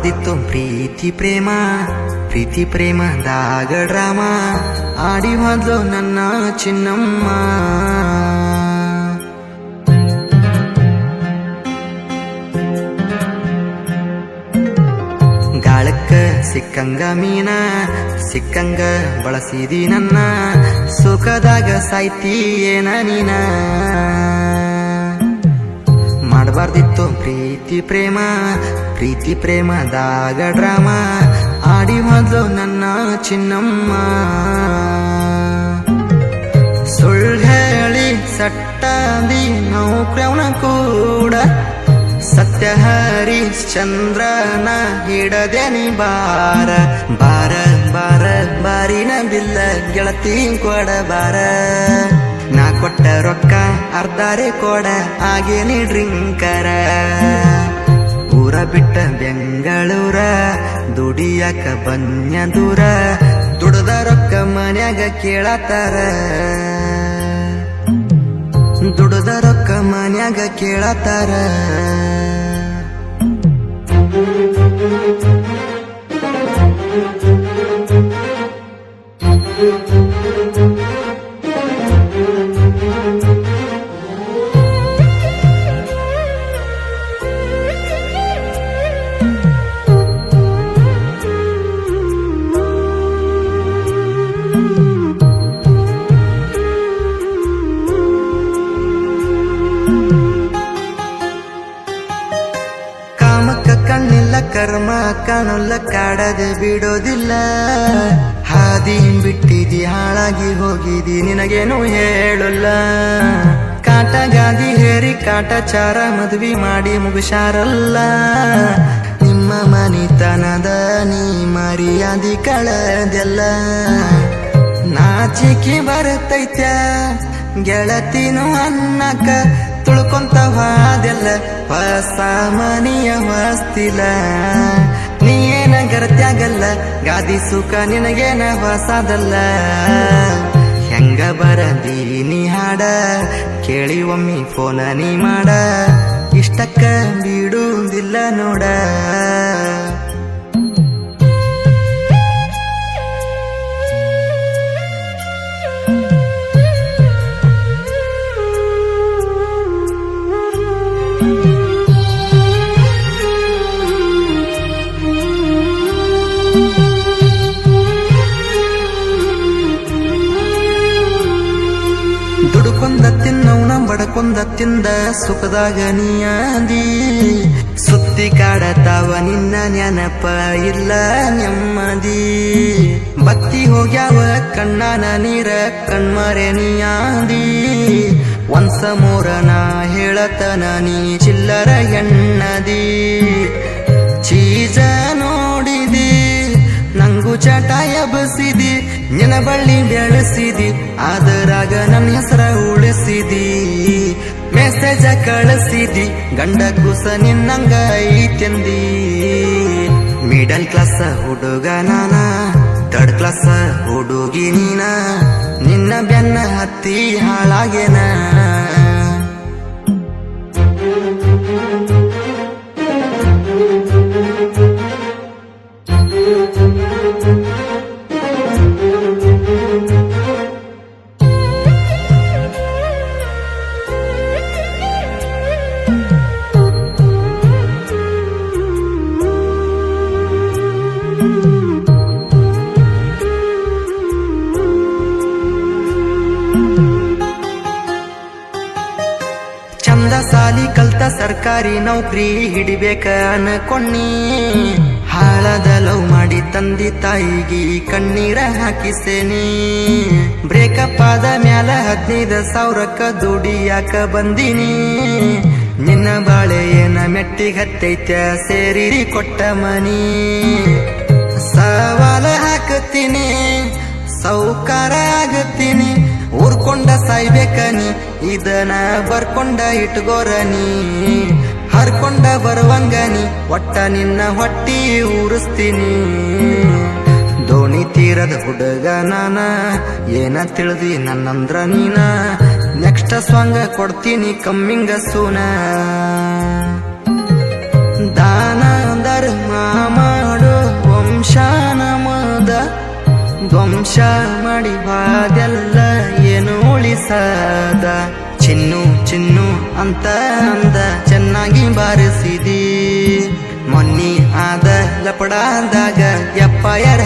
ಮಾಡಬಾರ್ದಿತ್ತು ಪ್ರೀತಿ ಪ್ರೇಮ, ಪ್ರೀತಿ ಪ್ರೇಮದಾಗ ಡ್ರಾಮ. ಆಡಿ ಹೋದ್ಲು ನನ್ನ ಚಿನ್ನಮ್ಮ. ಗಾಳಕ್ಕ ಸಿಕ್ಕಂಗ ಮೀನ, ಸಿಕ್ಕಂಗ ಬಳಸಿದಿ ನನ್ನ. ಸುಖದಾಗ ಸಾಯ್ತಿ ಏನ ನೀನ? ಮಾಡಬಾರ್ದಿತ್ತು ಪ್ರೀತಿ ಪ್ರೇಮ, ಪ್ರೀತಿ ಪ್ರೇಮದಾಗ ಡ್ರಾಮ. ಆಡಿ ಮೊದಲು ನನ್ನ ಚಿನ್ನಮ್ಮ. ಸುಳ್ಳು ಹೇಳಿ ಸಟ್ಟಾದಿ ನೌಕ್ರವನ ಕೂಡ. ಸತ್ಯ ಹರಿಶ್ಚಂದ್ರನ ಹಿಡದೇನಿ ಬಾರ. ಬಾರ ಬಾರ, ಬಾರಿನ ಬಿಲ್ಲ ಗೆಳತಿ ಕೊಡ ಬಾರ ನಾ ಕೊಟ್ಟ ರೊಕ್ಕ ಅರ್ಧಾರೆ ಕೊಡ ಹಾಗೇನೆ ಡ್ರಿಂಕರ ಊರ ಬಿಟ್ಟ ಬೆಂಗಳೂರ, ದುಡಿಯಕ ಬನ್ಯ ದೂರ, ದುಡದ ರೊಕ್ಕ ಮನ್ಯಾಗ ಕೇಳತ್ತಾರ. ದುಡದ ರೊಕ್ಕ ಮನ್ಯಾಗ ಕೇಳತಾರ ಕಾಣಲ್ಲ ಕಾಡದೆ ಬಿಡೋದಿಲ್ಲ. ಹಾದಿ ಬಿಟ್ಟಿದಿ, ಹಾಳಾಗಿ ಹೋಗಿದಿ, ನಿನಗೇನು ಹೇಳಲ್ಲ. ಕಾಟ ಗಾದಿ ಹೇರಿ, ಕಾಟಚಾರ ಮದ್ವಿ ಮಾಡಿ ಮುಗಿಸಾರಲ್ಲ. ನಿಮ್ಮ ಮನಿತನದ ನೀ ಮರ್ಯಾದಿ ಕಳದೆಲ್ಲ. ನಾಚಿಕೆ ಬರತೈತ್ಯ? ಗೆಳತಿನೂ ಅನ್ನಕ ತುಳ್ಕೊಂತ ಹಾದೆಲ್ಲ ಹೊಸ ಮನೆಯ ಹೊಸ್ತಿಲ. ನೀ ಏನ ಗರತ್ಯಾಗಲ್ಲ, ಗಾದಿ ಸುಖ ನಿನಗೇನ ಹೊಸದಲ್ಲ. ಹೆಂಗ ಬರದೀನಿ ಹಾಡ, ಕೇಳಿ ಒಮ್ಮಿ ಫೋನ ನೀ ಮಾಡ. ಇಷ್ಟಕ್ಕ ಬಿಡುವುದಿಲ್ಲ ನೋಡ. ಬಡಕೊಂದ ತಿಂದ ಸುಖದಾಗ ನೀ ಸುತ್ತಿ ಕಾಡತಾವ, ನಿನ್ನ ನೆನಪ ಇಲ್ಲ ನೆಮ್ಮದಿ. ಭಕ್ತಿ ಹೋಗ್ಯಾವ, ಕಣ್ಣನ ನೀರ, ಕಣ್ಮರೆ ನೀ ಒಂದ್ಸ ಮೂರನ ಹೇಳತನ, ನೀ ಚಿಲ್ಲರ ಎಣ್ಣದಿ. ಚೀಜ ನೋಡಿದಿ, ನಂಗು ಚಟ ಎಬಸಿದಿ ನಿನ ಬಳ್ಳಿ ಬೆಳೆಸಿದಿ. ಅದರಾಗ ನನ್ನ ಹೆಸರ ಉಳಿಸಿದಿ. ಮೆಸೇಜ ಕಳಿಸಿದಿ ಗಂಡ ಕುಸ ನಿನ್ನಂಗ ಐತೆಂದಿ ಮಿಡಲ್ ಕ್ಲಾಸ್ ಹುಡುಗ ನಾನ, ಥರ್ಡ್ ಕ್ಲಾಸ್ ಹುಡುಗಿ ನೀನ. ನಿನ್ನ ಬೆನ್ನ ಹತ್ತಿ ಹಾಳಾಗೇನ? ಸಾಲಿ ಕಲ್ತ ಸರ್ಕಾರಿ ನೌಕರಿ ಹಿಡಿಬೇಕ ಅನ್ಕೊಂಡಿ. ಹಾಳದ ಲವ್ ಮಾಡಿ ತಂದಿ ತಾಯಿಗಿ ಕಣ್ಣೀರ ಹಾಕಿಸೇನಿ. ಬ್ರೇಕಪ್ ಆದ ಮ್ಯಾಲ ಹದಿನೈದು ಸಾವಿರಕ್ಕ ದುಡಿಯಾಕ ಬಂದಿನಿ? ನಿನ್ನ ಬಾಳೆ ಏನ ಮೆಟ್ಟಿಗತ್ತೈತ್ಯ ಸೇರಿ ಕೊಟ್ಟ ಮನಿ. ಸವಾಲ ಹಾಕತ್ತೀನಿ, ಸೌಕಾರ ಆಗತ್ತೀನಿ. ಊರ್ಕೊಂಡ ಸಾಯ್ಬೇಕನಿ ಇದನ ಬರ್ಕೊಂಡ ಇಟ್ಗೋರನಿ ಹರ್ಕೊಂಡ ಬರುವಂಗನಿ ಒಟ್ಟ ನಿನ್ನ ಹೊಟ್ಟಿ ಊರಿಸ್ತೀನಿ. ದೋಣಿ ತೀರದ ಹುಡುಗ ನಾನ, ಏನ ತಿಳಿದಿ ನನ್ನಂದ್ರ ನೀನ? ನೆಕ್ಸ್ಟ್ ಸಾಂಗ್ ಕೊಡ್ತೀನಿ ಕಮ್ಮಿಂಗ ಸೂನ. ದಾನ ಧರ್ಮ ಮಾಡು, ವಂಶ ನಮದ. ಧ್ವಂಸ ಮಾಡಿಬಾದೆಲ್ಲ ಏನು ಉಳಿಸದ? ಚಿನ್ನು ಚಿನ್ನು ಅಂತ ಅಂದ, ಚೆನ್ನಾಗಿ ಬಾರಿಸಿದಿ. ಮೊನ್ನಿ ಆದ ಲಪಡಾದಾಗ ಎಪ್ಪ ಯಾರ